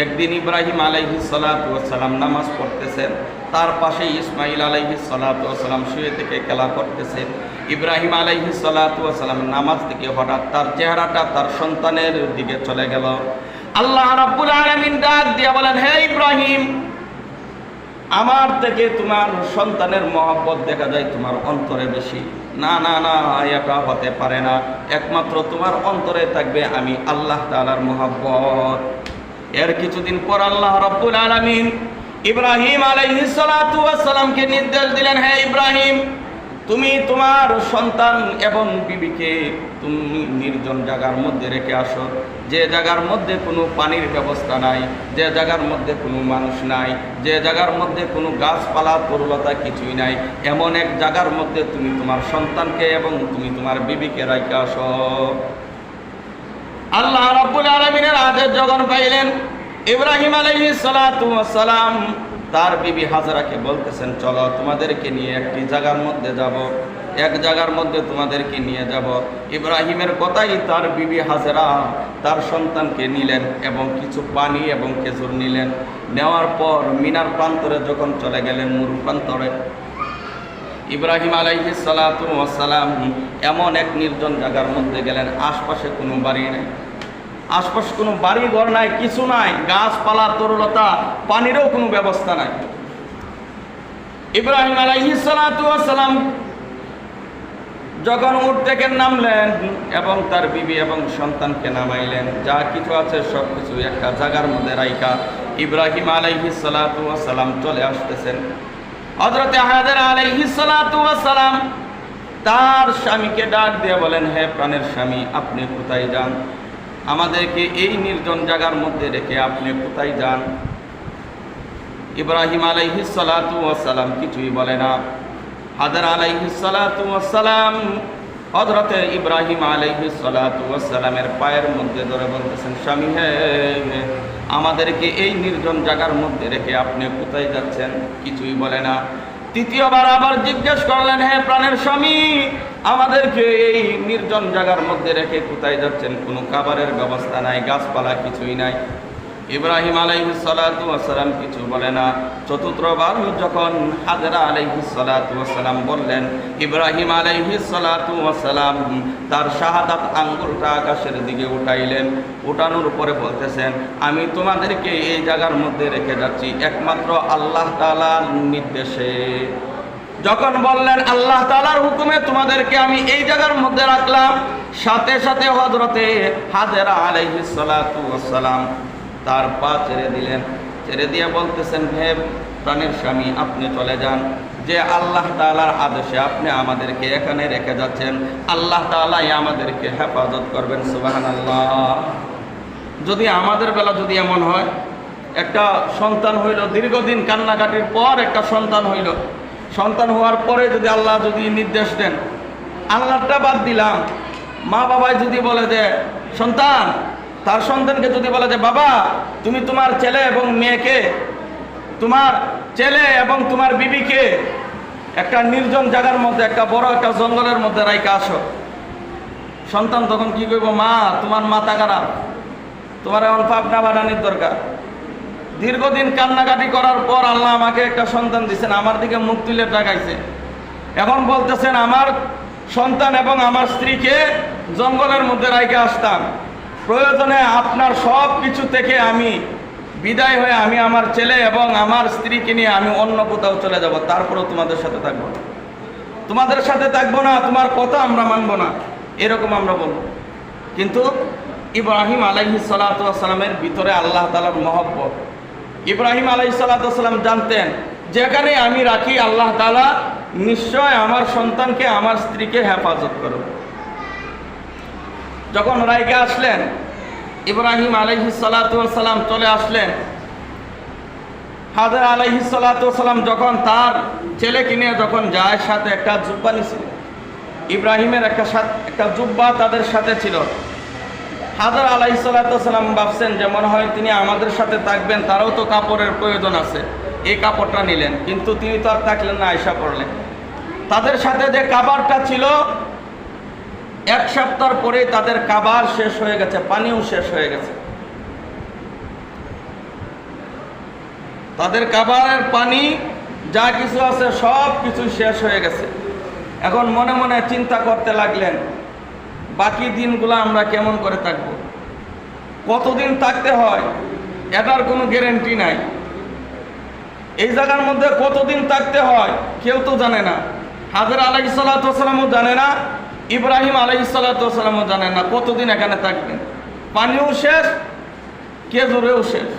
একদিন ইব্রাহিম আলাইহি সালাম নামাজ পড়তেছেন, তার পাশে ইসমাইল আলাইহি শুয়ে থেকে খেলা করতেছেন। ইব্রাহিম আলাইহি নামাজ থেকে হঠাৎ তার চেহারাটা তার সন্তানের দিকে চলে গেল। আল্লাহ রাব্বুল আলামিন ডাক দিয়ে বলেন, হে ইব্রাহিম, আমার থেকে তোমার সন্তানের মহব্বত দেখা যায় তোমার অন্তরে বেশি। না না না, এটা হতে পারে না। একমাত্র তোমার অন্তরে থাকবে আমি আল্লাহ তাআলার মহব্বত। এর কিছুদিন পর আল্লাহ রব্বুল আলামিন ইব্রাহিম আলাইহিস সালাতু ওয়াস সালামকে নির্দেশ দিলেন, হে ইব্রাহিম, তুমি তোমার সন্তান এবং বিবিকে তুমি নির্জন জায়গার মধ্যে রেখে আসো। যে জায়গার মধ্যে কোনো পানির ব্যবস্থা নাই, যে জায়গার মধ্যে কোনো মানুষ নাই, যে জায়গার মধ্যে কোনো গাছপালা তরুলতা কিছুই নাই, এমন এক জায়গার মধ্যে তুমি তোমার সন্তানকে এবং তুমি তোমার বিবিকে রেখে আসো। আল্লাহ রাব্বুল আলামিনের আদেশ যখন পাইলেন, ইব্রাহিম ওয়াস সালাম তার বিবি হাজারাকে বলতেছেন, চলো তোমাদেরকে নিয়ে একটি জায়গার মধ্যে যাব, এক জায়গার মধ্যে তোমাদেরকে নিয়ে যাব। ইব্রাহিমের কথাই তার বিবি হাজারা তার সন্তানকে নিলেন এবং কিছু পানি এবং খেজুর নিলেন। নেওয়ার পর মিনার প্রান্তরে যখন চলে গেলেন, মুরু প্রান্তরে ইব্রাহিম আলাইহিস সালাতু ওয়াস এমন এক নির্জন জায়গার মধ্যে গেলেন, আশপাশে কোনো বাড়ি নেই। আশপাশে কোনো বাড়ি, ঘর নাই, কিছু নাই, গাছপালা, তরলতা, পানিরও কোনো ব্যবস্থা নাই। ইব্রাহিম ওয়াস যখন উঠ থেকে নামলেন এবং তার বিবি এবং সন্তানকে নামাইলেন, যা কিছু আছে সব কিছু একটা জায়গার মধ্যে রাইকা ইব্রাহিম সালাম চলে আসতেছেন। হজরতে হাজার আলাইহিস সালাতু ওয়াস তার স্বামীকে ডাক দিয়ে বলেন, হে প্রাণের স্বামী, আপনি কোথায় যান? আমাদেরকে এই নির্জন জায়গার মধ্যে রেখে আপনি কোথায় যান? ইব্রাহিম আলাইহিস সালাতু ওয়াস সালাম কিছুই বলে না। হাজার আলাইহিস সালাতু ওয়াস সালাম হজরতে ইব্রাহিম আলাইহিস সালাতু ওয়াস সালামের পায়ের মধ্যে ধরে বলতেছেন, স্বামী, হে আমাদেরকে এই নির্জন জায়গার মধ্যে রেখে আপনি কোথায় যাচ্ছেন কিছুই বলে না। তৃতীয়বার আবার জিজ্ঞেস করলেন হ্যাঁ প্রাণের স্বামী, আমাদেরকে এই নির্জন জায়গার মধ্যে রেখে কোথায় যাচ্ছেন? কোনো খাবারের ব্যবস্থা নাই, গাছপালা কিছুই নাই। ইব্রাহিম আলাইহিস সালাতু ওয়াসালাম কিছু বলে না। চতুর্থবার যখন হাজরা আলাইহিস সালাতু ওয়াসালাম বললেন, ইব্রাহিম আলাইহিস সালাতু ওয়াসালাম তার শাহাদাত আঙ্গুলটা আকাশের দিকে উঠাইলেন। উঠানোর পরে বলতেছেন, আমি তোমাদেরকে এই জায়গার মধ্যে রেখে যাচ্ছি। একমাত্র আল্লাহ তাআলার নির্দেশে। যখন বললেন, আল্লাহ তালার হুকুমে তোমাদেরকে আমি এই জায়গার মধ্যে রাখলাম। সাথে সাথে হজরতে হাজেরা আলাইহিস সালাতু ওয়াসালাম তার পা ছেড়ে দিলেন। ছেড়ে দিয়ে বলতেছেন, হে প্রাণের স্বামী, আপনি চলে যান। যে আল্লাহ তালার আদেশে আপনি আমাদেরকে এখানে রেখে যাচ্ছেন, আল্লাহ তালাই আমাদেরকে হেফাজত করবেন সুবাহান আল্লাহ যদি আমাদের বেলা যদি এমন হয়, একটা সন্তান হইল, দীর্ঘদিন কান্নাকাটির পর একটা সন্তান হইল। সন্তান হওয়ার পরে যদি আল্লাহ যদি নির্দেশ দেন, আল্লাহটা বাদ দিলাম। মা বাবাই যদি বলে যে, সন্তান তার সন্তানকে যদি বলে যে, বাবা, তুমি তোমার ছেলে এবং মেয়েকে, তোমার ছেলে এবং তোমার বিবিকে একটা নির্জন জায়গার মধ্যে, একটা বড় একটা জঙ্গলের মধ্যে রাইকা আসো। সন্তান তখন কি করব মা, তোমার মাথা খারাপ, তোমার এখন পাবনা বানানির দরকার। দীর্ঘদিন কান্নাকাটি করার পর আল্লাহ আমাকে একটা সন্তান দিচ্ছেন আমার দিকে মুখ তুলে টাকাইছে এখন বলতেছেন, আমার সন্তান এবং আমার স্ত্রীকে জঙ্গলের মধ্যে রাইকে আসতাম। প্রয়োজনে আপনার সব কিছু থেকে আমি বিদায় হয়ে আমি আমার ছেলে এবং আমার স্ত্রীকে নিয়ে আমি অন্য কোথাও চলে যাব, তারপরেও তোমাদের সাথে থাকব তোমাদের সাথে থাকব না, তোমার কথা আমরা মানব না, এরকম আমরা বলব। কিন্তু ইব্রাহিম আলাইহি সালাতামের ভিতরে আল্লাহ তালার মহব্বত। ইব্রাহিম আলাইহি সালাতাম জানতেন, যেখানে আমি রাখি, আল্লাহ তালা নিশ্চয় আমার সন্তানকে, আমার স্ত্রীকে হেফাজত করবে যখন রায়কে আসলেন ইব্রাহিম আলহি সালাম চলে আসলেন। হাজার আলহি সালাম যখন তার ছেলেকে নিয়ে যখন যায়, সাথে একটা জুব্বা নিছিল। ইব্রাহিমের একটা একটা জুব্বা তাদের সাথে ছিল। হাজার আলাহি ভাবছেন যে মনে হয় তিনি আমাদের সাথে থাকবেন, তারও তো কাপড়ের প্রয়োজন আছে। এই কাপড়টা নিলেন, কিন্তু তিনি তো আর থাকলেন না, আয়সা পড়লেন। তাদের সাথে যে কাবারটা ছিল এক সপ্তাহ পরে তাদের কাবার শেষ হয়ে গেছে, পানিও শেষ হয়ে গেছে। তাদের কাবারের পানি, যা কিছু আছে সব কিছু শেষ হয়ে গেছে। এখন মনে মনে চিন্তা করতে লাগলেন, বাকি দিনগুলো আমরা কেমন করে থাকব? কতদিন থাকতে হয়, এটার কোনো গ্যারেন্টি নাই। এই জায়গার মধ্যে কতদিন থাকতে হয়, কেউ তো জানে না। হাজার আলাই সাল্লাতামও জানে না ইব্রাহিম আলাই সাল্লাতামও জানে না, কতদিন এখানে থাকবেন? পানিও শেষ, খেজুরেও শেষ।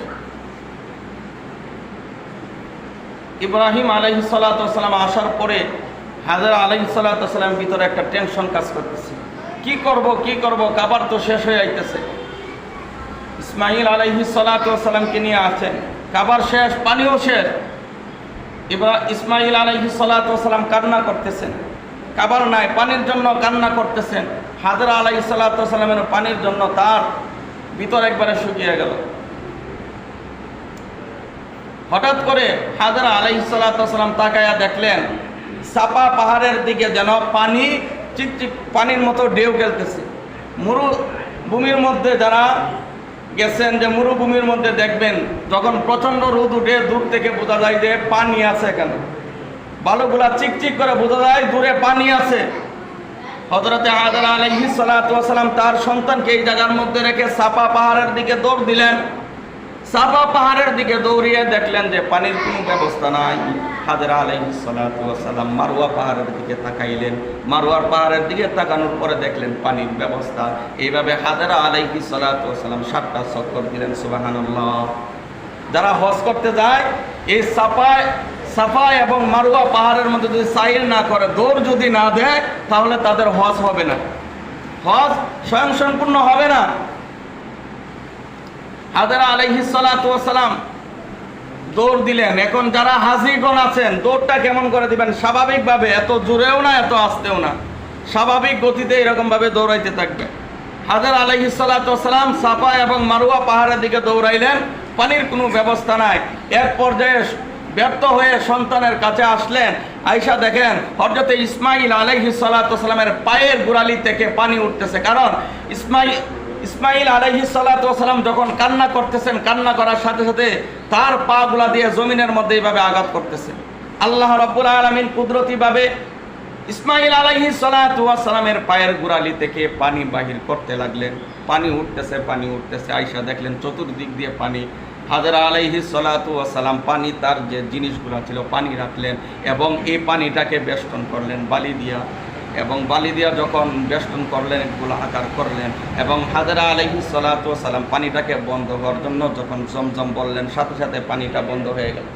ইব্রাহিম আলহি আসার পরে হাজার আলহি ভিতরে একটা টেনশন কাজ করতেছে। কি করব কি করব, কাবার তো শেষ হয়ে যাইতেছে। ইসমাইল আলহি সাল্লাতামকে নিয়ে আছেন কাবার শেষ, পানিও শেষ। এবার ইসমাইল আলহি সাল্লাতাম কান্না করতেছেন। কাবার নাই, পানির জন্য কান্না করতেছেন। হাজরা আলাই সাল্লাতামের পানির জন্য তার ভিতর একবারে শুকিয়ে গেল। হঠাৎ করে হাজরা আলাই সাল্লাতাম তাকায়া দেখলেন সাপা পাহাড়ের দিকে যেন পানি চিকচিক, পানির মতো ঢেউ খেলতেছে। মরু ভূমির মধ্যে যারা গেছেন, যে মরুভূমির মধ্যে দেখবেন, যখন প্রচণ্ড রোদ উঠে দূর থেকে বোঝা যায় যে পানি আছে এখানে। বালুগুলা চিকচিক করে বোঝা যায়, দূরে পানি আছে। হজরতে আদার আলহি সালাম তার সন্তানকে এই জায়গার মধ্যে রেখে সাপা পাহাড়ের দিকে দৌড় দিলেন। সাপা পাহাড়ের দিকে দৌড়িয়ে দেখলেন যে পানির কোনো ব্যবস্থা নাই। হাজার আলহি সালাম মারুয়া পাহাড়ের দিকে তাকাইলেন। মারুয়ার পাহাড়ের দিকে তাকানোর পরে দেখলেন পানির ব্যবস্থা। এইভাবে হাজারা আলহি সালাম সাতটা চক্কর দিলেন সুবাহান্লাহ যারা হজ করতে যায়, এই সাফায় সাফা এবং মারুয়া পাহাড়ের মধ্যে যদি সাইল না করে, দৌড় যদি না দেয়, তাহলে তাদের হজ হবে না। হজ স্বয়ং সম্পূর্ণ হবে না। হাজারা আলহিসাল্লাম দৌড় দিলেন। এখন যারা হাজিগণ আছেন, দৌড়টা কেমন করে দিবেন? স্বাভাবিকভাবে এত জোরেও না, এত আসতেও না। স্বাভাবিক গতিতে এরকমভাবে দৌড়াইতে থাকবে। হাজার আলহিসাল্লাম সাফা এবং মারুয়া পাহাড়ের দিকে দৌড়াইলেন। পানির কোনো ব্যবস্থা নাই। এক পর্যায়ে ব্যর্থ হয়ে সন্তানের কাছে আসলেন। আয়সা দেখেন হরজতে ইসমাইল আলহি সাল্লাতামের পায়ের গোড়ালি থেকে পানি উঠতেছে। কারণ ইসমাইল ইসমাইল আলহি সাল্লাতাম যখন কান্না করতেছেন, কান্না করার সাথে সাথে তার পা গুলা দিয়ে জমিনের মধ্যে এইভাবে আঘাত করতেছেন আল্লাহ রব্বুল আলমিন কুদরতিভাবে ইসমাইল আলাইহি সালামের পায়ের গোড়ালি থেকে পানি বাহির করতে লাগলেন। পানি উঠতেছে পানি উঠতেছে। আয়সা দেখলেন, চতুর্দিক দিয়ে পানি হাজারা আলাইহি সালাম, পানি তার যে জিনিসগুলো ছিল পানি রাখলেন এবং এই পানিটাকে বেষ্টন করলেন, বালি দিয়া। এবং বালি দিয়া যখন বেষ্টন করলেন, এগুলো আকার করলেন এবং হাজারা আলাইহি সালাম, পানিটাকে বন্ধ হওয়ার জন্য যখন জমজম বললেন, সাথে সাথে পানিটা বন্ধ হয়ে গেল।